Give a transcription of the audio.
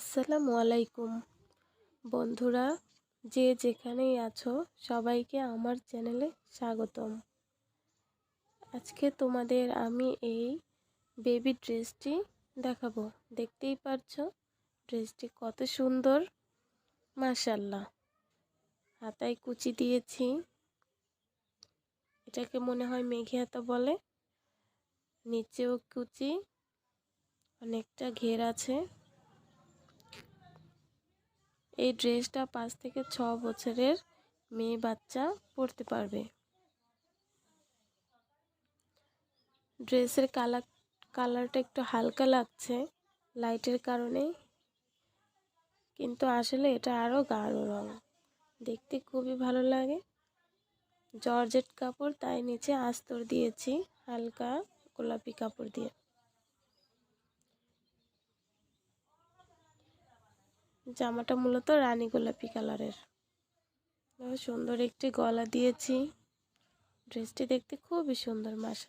আসসালামু আলাইকুম। বন্ধুরা, যে যেখানেই আছো, সবাইকে আমার চ্যানেলে স্বাগতম। আজকে তোমাদের আমি এই বেবি ড্রেসটি দেখাবো। দেখতেই পারছ, ড্রেসটি কত সুন্দর মাশাল্লাহ হাতায় কুচি দিয়েছি। এটাকে মনে হয় মেঘে হাতা বলে। নিচেও কুচি, অনেকটা ঘের আছে। এই ড্রেসটা পাঁচ থেকে ছ বছরের মেয়ে বাচ্চা পরতে পারবে। ড্রেসের কালার, কালারটা একটু হালকা লাগছে লাইটের কারণে, কিন্তু আসলে এটা আরও গাঢ় রং। দেখতে খুবই ভালো লাগে। জর্জেট কাপড়, তাই নিচে আস্তর দিয়েছি, হালকা গোলাপি কাপড় দিয়ে। জামাটা মূলত রানী গোলাপি কালারের। সুন্দর একটি গলা দিয়েছি। ড্রেসটি দেখতে খুবই সুন্দর মাসা